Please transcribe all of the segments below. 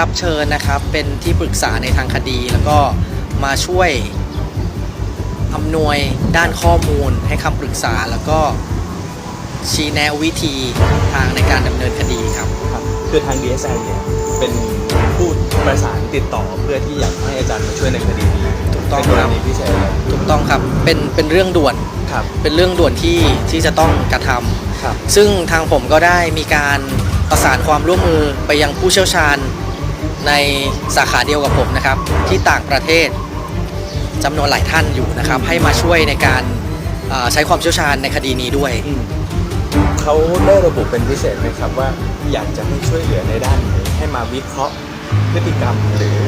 รับเชิญนะครับเป็นที่ปรึกษาในทางคดีแล้วก็มาช่วยอำนวยด้านข้อมูลให้คำปรึกษาแล้วก็ชี้แนะวิธีทางในการดำเนินคดีครับ ครับคือทาง DSI เนี่ยเป็นผู้ประสานติดต่อเพื่อที่อยากให้อาจารย์มาช่วยในคดีนี้ถูกต้องเป็นกครรับณีพิเศษเลยถูกต้องครับเป็นเป็นเรื่องด่วนครับเป็นเรื่องด่วนที่ที่จะต้องกระทำ ครับซึ่งทางผมก็ได้มีการประสานความร่วมมือไปยังผู้เชี่ยวชาญ ในสาขาเดียวกับผมนะครับ ที่ต่างประเทศจำนวนหลายท่านอยู่นะครับ ให้มาช่วยในการเอ่อใช้ความเชี่ยวชาญในคดีนี้ด้วยอืมเขาได้ระบุเป็นพิเศษไหมครับว่าอยากจะให้ช่วยเหลือในด้านไหนให้มาวิเคราะห์พฤติกรรมหรือ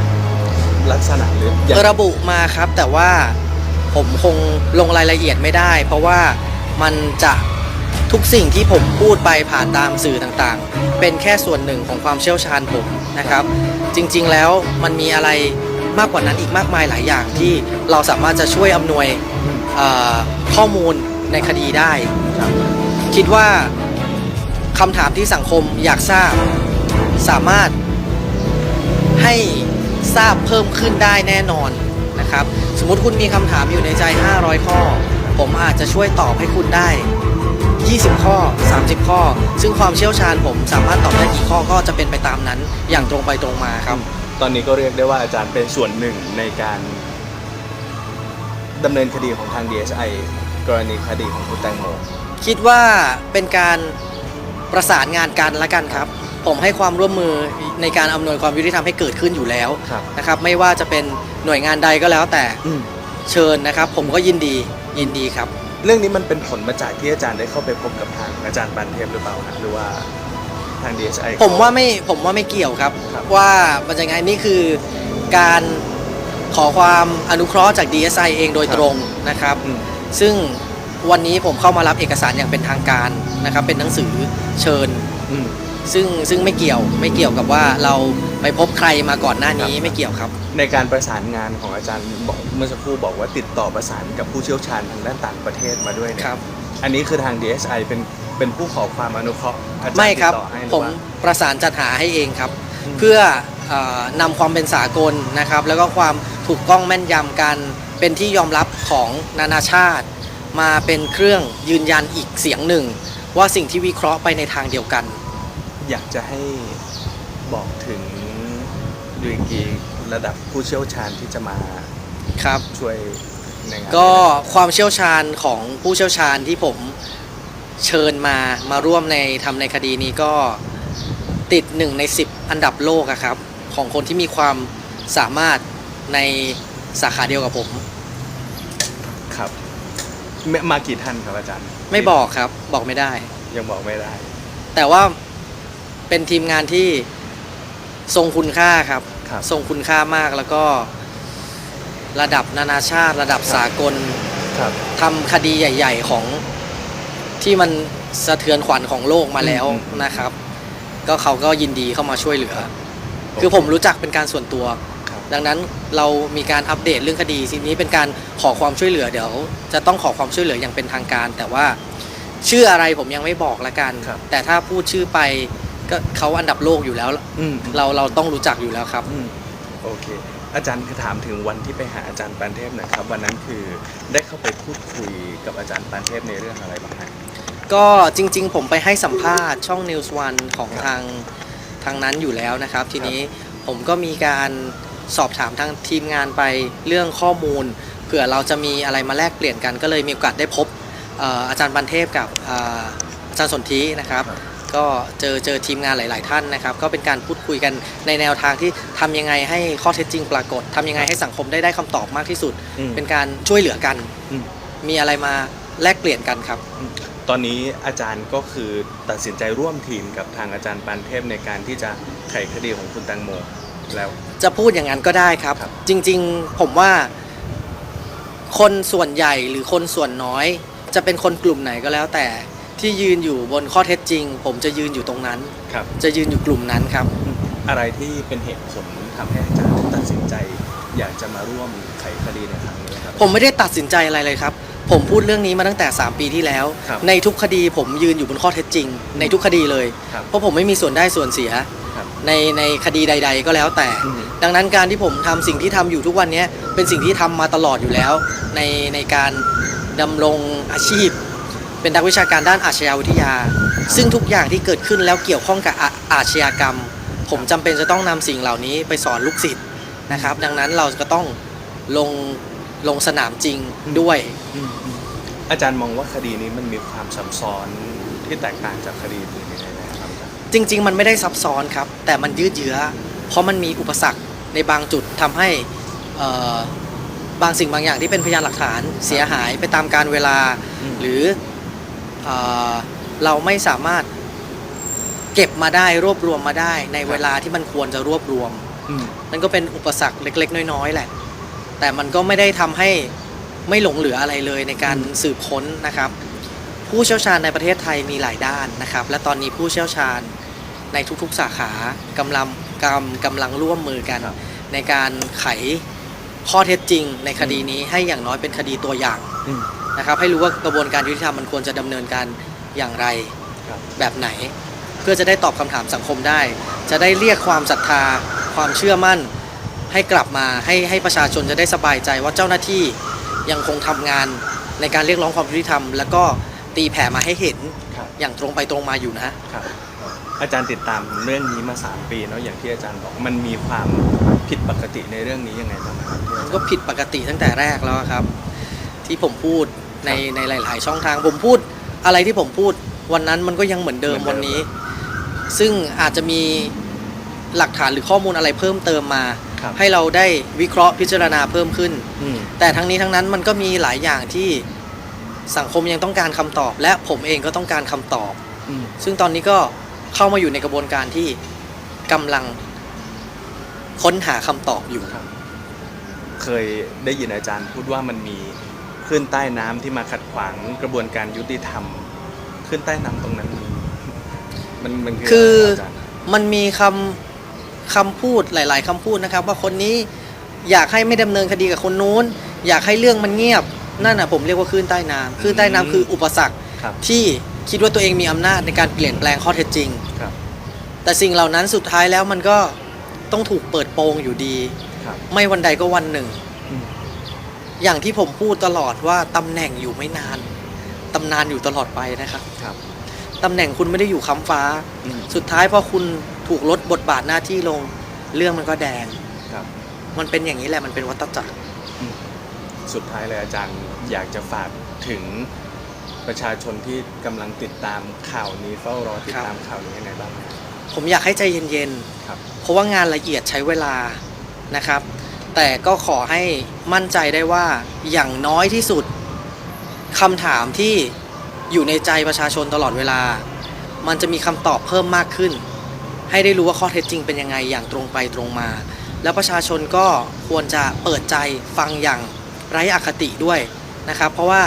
ลักษณะหรืออย่างระบุมาครับแต่ว่าผมคงลงรายละเอียดไม่ได้ เพราะว่ามันจะ ทุกสิ่งที่ผมพูดไปผ่านตามสื่อต่างๆ เป็นแค่ส่วนหนึ่งของความเชี่ยวชาญผมนะครับ จริงๆแล้วมันมีอะไรมากกว่านั้นอีกมากมายหลายอย่างที่เราสามารถจะช่วยอำนวยข้อมูลในคดีได้ คิดว่าคำถามที่สังคมอยากทราบ สามารถให้ทราบเพิ่มขึ้นได้แน่นอนนะครับ สมมติคุณมีคำถามอยู่ในใจ 500 ข้อ ผมอาจจะช่วยตอบให้คุณได้ 20 ข้อ 30 ข้อ ซึ่งความเชี่ยวชาญผมสามารถตอบได้กี่ข้อก็จะเป็นไปตามนั้น อย่างตรงไปตรงมาครับ ตอนนี้ก็เรียกได้ว่าอาจารย์เป็นส่วนหนึ่งในการดำเนินคดีของทาง DSI กรณีคดีของคุณแตงโมคิดว่าเป็นการประสานงานกันละกันครับ ผมให้ความร่วมมือในการอำนวยความยุติธรรมให้เกิดขึ้นอยู่แล้วครับนะครับ ไม่ว่าจะเป็นหน่วยงานใดก็แล้วแต่อืมเชิญนะครับ ผมก็ยินดียินดีครับ เรื่องนี้มันเป็นผลมาจากที่อาจารย์ได้เข้าไปพบกับทางอาจารย์ปันเทพหรือเปล่าฮะหรือว่าทาง DSI ผมว่าไม่ผมว่าไม่เกี่ยวครับ ครับ ว่ามันจะไงนี่คือการขอความอนุเคราะห์จาก DSI เองโดยตรงนะครับ อืม ซึ่งวันนี้ผมเข้ามารับเอกสารอย่างเป็นทางการนะครับ เป็นหนังสือเชิญ อืม ซึ่งซึ่งไม่เกี่ยวไม่เกี่ยวกับว่าเราไปพบใครมาก่อนหน้านี้ครับไม่เกี่ยวครับ ในการประสานงานของอาจารย์บอกเมื่อสักครู่บอกว่าติดต่อประสานกับผู้เชี่ยวชาญทางด้านต่างประเทศมาด้วยเนี่ยครับ อันนี้คือทาง DSI เป็นเป็นผู้ขอความอนุเคราะห์อาจารย์ไม่ครับติดต่อให้หรือผมว่า ประสานจัดหาให้เองครับ อืม เพื่อเออนำความเป็นสากลนะครับ แล้วก็ความถูกต้องแม่นยำกันเป็นที่ยอมรับของนานาชาติ มาเป็นเครื่องยืนยันอีกเสียงหนึ่ง ว่าสิ่งที่วิเคราะห์ไปในทางเดียวกัน อยากจะให้บอกถึงยูริกี ระดับผู้เชี่ยวชาญที่จะมาครับ ช่วยในงานก็ความเชี่ยวชาญของผู้เชี่ยวชาญที่ผมเชิญมามาร่วมในทำในคดีนี้ก็ติดหนึ่งใน 10 อันดับโลกอะครับ ของคนที่มีความสามารถในสาขาเดียวกับผม ครับมามากี่ท่านครับอาจารย์ไม่บอกครับ บอกไม่ได้ ยังบอกไม่ได้ แต่ว่าเป็นทีมงานที่ทรงคุณค่าครับ ครับทรงคุณค่ามากแล้วก็ระดับนานาชาติ ระดับสากลครับทำคดีใหญ่ ๆของที่มันสะเทือนขวัญของโลกมาแล้วอืมอืมนะครับ ก็เขาก็ยินดีเข้ามาช่วยเหลือ คือผมรู้จักเป็นการส่วนตัวครับดังนั้นเรามีการอัปเดตเรื่องคดีทีนี้เป็นการขอความช่วยเหลือเดี๋ยว จะต้องขอความช่วยเหลืออย่างเป็นทางการ แต่ว่าชื่ออะไรผมยังไม่บอกละกันครับแต่ถ้าพูดชื่อไป ก็เขาอันดับโลกอยู่แล้ว อืมเราเราต้องรู้จักอยู่แล้วครับ อืมโอเค อาจารย์คือถามถึงวันที่ไปหาอาจารย์ปานเทพหนะครับ วันนั้นคือได้เข้าไปพูดคุยกับอาจารย์ปานเทพในเรื่องอะไรบ้างฮะ ก็จริง ๆ ผมไปให้สัมภาษณ์ช่อง News One ของครับทางทางนั้นอยู่แล้วนะครับ ทีนี้ผมก็มีการสอบถามทางทีมงานไปเรื่องข้อมูลเผื่อเราจะมีอะไรมาแลกเปลี่ยนกัน ก็เลยมีโอกาสได้พบเอ่ออาจารย์บันเทพกับเอ่ออาจารย์สนธินะครับ ครับ ก็เจอเจอทีมงานหลาย ๆ ท่านนะครับ ก็เป็นการพูดคุยกันในแนวทางที่ทำยังไงให้ข้อเท็จจริงปรากฏทำยังไงให้สังคมได้ได้คำตอบมากที่สุด อืม เป็นการช่วยเหลือกัน อืม มีอะไรมาแลกเปลี่ยนกันครับ ตอนนี้อาจารย์ก็คือตัดสินใจร่วมทีมกับทางอาจารย์ปานเทพในการที่จะไขคดีของคุณแตงโมแล้ว จะพูดอย่างนั้นก็ได้ครับ ครับ จริงๆผมว่า คนส่วนใหญ่หรือคนส่วนน้อย จะเป็นคนกลุ่มไหนก็แล้วแต่ ที่ยืนอยู่บนข้อเท็จจริง ผมจะยืนอยู่ตรงนั้น ครับ จะยืนอยู่กลุ่มนั้นครับ อะไรที่เป็นเหตุผลทำให้อาจารย์ตัดสินใจ อยากจะมาร่วมไขคดีในครั้งนี้ครับ ผมไม่ได้ตัดสินใจอะไรเลยครับ ผมพูดเรื่องนี้มาตั้งแต่ 3 ปีที่แล้ว ครับในทุกคดีผมยืนอยู่บนข้อเท็จจริง ในทุกคดีเลย ครับเพราะผมไม่มีส่วนได้ส่วนเสีย ครับในในคดีใด ๆ ก็แล้วแต่ อืม ดังนั้นการที่ผมทำสิ่งที่ทำอยู่ทุกวันเนี้ยเป็นสิ่งที่ทำมาตลอดอยู่แล้ว ในในการดำรงอาชีพ เป็นนักวิชาการด้านอาชญาวิทยา ซึ่งทุกอย่างที่เกิดขึ้นแล้วเกี่ยวข้องกับอาอาชญากรรม ผมจำเป็นจะต้องนำสิ่งเหล่านี้ไปสอนลูกศิษย์นะครับ ดังนั้นเราก็ต้องลงลงสนามจริงด้วยอืมอืมอาจารย์มองว่าคดีนี้มันมีความซับซ้อนที่แตกต่างจากคดีอื่นยังไงนะครับอาจารย์จริง ๆ มันไม่ได้ซับซ้อนครับ แต่มันยืดเยื้อ เพราะมันมีอุปสรรคในบางจุดทำให้เอ่อบางสิ่งบางอย่างที่เป็นพยานหลักฐานเสียหายไปตามการเวลาอืมหรือ เออเราไม่สามารถเก็บมาได้รวบรวมมาได้ ในเวลาที่มันควรจะรวบรวมอืมนั่นก็เป็นอุปสรรคเล็ก ๆ น้อยๆแหละ แต่มันก็ไม่ได้ทำให้ไม่หลงเหลืออะไรเลยในการสืบค้นนะครับ ผู้เชี่ยวชาญในประเทศไทยมีหลายด้านนะครับ และตอนนี้ผู้เชี่ยวชาญในทุกๆ สาขากำลังกำกำลังร่วมมือกันครับในการไขข้อเท็จจริงในคดีนี้ให้อย่างน้อยเป็นคดีตัวอย่างอืม นะครับ ให้รู้ว่ากระบวนการยุติธรรมมันควรจะดำเนินการอย่างไรครับ แบบไหน เพื่อจะได้ตอบคำถามสังคมได้ จะได้เรียกความศรัทธา ความเชื่อมั่น ให้กลับมาให้ให้ประชาชนจะได้สบายใจว่าเจ้าหน้าที่ยังคงทำงานในการเรียกร้องความยุติธรรม แล้วก็ตีแผ่มาให้เห็นครับ อย่างตรงไปตรงมาอยู่นะ ครับอาจารย์ติดตามเรื่องนี้มา 3 ปีเนาะอย่างที่อาจารย์บอกมันมีความผิดปกติในเรื่องนี้ยังไงบ้างครับที่อาจารย์ก็ผิดปกติตั้งแต่แรกแล้วครับ ที่ผมพูดในในหลาย ๆ ช่องทางผมพูดอะไรที่ผมพูดวันนั้นมันก็ยังเหมือนเดิมวันนี้ ซึ่งอาจจะมีหลักฐานหรือข้อมูลอะไรเพิ่มเติมมา ครับให้เราได้วิเคราะห์พิจารณาเพิ่มขึ้น อืมแต่ทั้งนี้ทั้งนั้นมันก็มีหลายอย่างที่สังคมยังต้องการคำตอบ และผมเองก็ต้องการคำตอบ อืมซึ่งตอนนี้ก็เข้ามาอยู่ในกระบวนการที่กำลังค้นหาคำตอบอยู่ครับเคยได้ยินอาจารย์พูดว่ามันมี คลื่นใต้น้ำที่มาขัดขวางกระบวนการยุติธรรมคลื่นใต้น้ำตรงนั้น มันมันมันคืคือออะไรอาจารย์มันมีคำคำพูดหลาย ๆคำพูดนะครับ ว่าคนนี้อยากให้ไม่ดำเนินคดีกับคนนู้น อยากให้เรื่องมันเงียบนั่นน่ะผมเรียกว่าคลื่นใต้น้ำคลื่นใต้น้ำคืออุปสรรคครับที่คิดว่าตัวเองมีอำนาจในการเปลี่ยนแปลงข้อเท็จจริงครับแต่สิ่งเหล่านั้นสุดท้ายแล้วมันก็ต้องถูกเปิดโปงอยู่ดีครับไม่วันใดก็วันหนึ่ง อืมอย่างที่ผมพูดตลอดว่าตำแหน่งอยู่ไม่นานตำนานอยู่ตลอดไปนะครับครับตำแหน่งคุณไม่ได้อยู่ค้ำฟ้า อืม สุดท้ายพอคุณถูกลดบทบาทหน้าที่ลง เรื่องมันก็แดง ครับ มันเป็นอย่างนี้แหละมันเป็นวัฏจักร สุดท้ายเลยอาจารย์อยากจะฝากถึงประชาชนที่กำลังติดตามข่าวนี้เฝ้ารอติดตามข่าวนี้ยังไงบ้างครับผมอยากให้ใจเย็นครับ ๆ เพราะว่างานละเอียดใช้เวลานะครับ แต่ก็ขอให้มั่นใจได้ว่าอย่างน้อยที่สุดคำถามที่อยู่ในใจประชาชนตลอดเวลา มันจะมีคำตอบเพิ่มมากขึ้น ให้ได้รู้ว่าข้อเท็จจริงเป็นยังไงอย่างตรงไปตรงมา แล้วประชาชนก็ควรจะเปิดใจฟังอย่างไร้อคติด้วยนะครับ เพราะว่า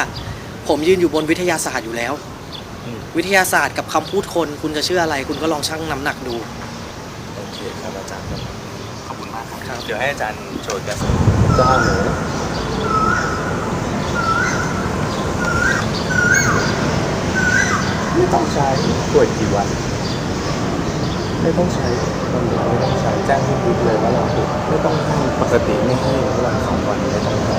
ผมยืนอยู่บนวิทยาศาสตร์อยู่แล้วอืมวิทยาศาสตร์กับคำพูดคน คุณจะเชื่ออะไร คุณก็ลองชั่งน้ำหนักดู โอเคครับอาจารย์ครับขอบคุณ มากครับครับ เดี๋ยวให้อาจารย์โชว์กันจ้าหนูไม่ต้องใช้ตรวจกี่วัน ไม่ต้องใช้ตอนเด็กไม่ต้องใช้แจ้งให้ปุ๊บเลยว่าเราตรวจไม่ต้องให้ปกติไม่ให้วันสองวันไม่ต้องให้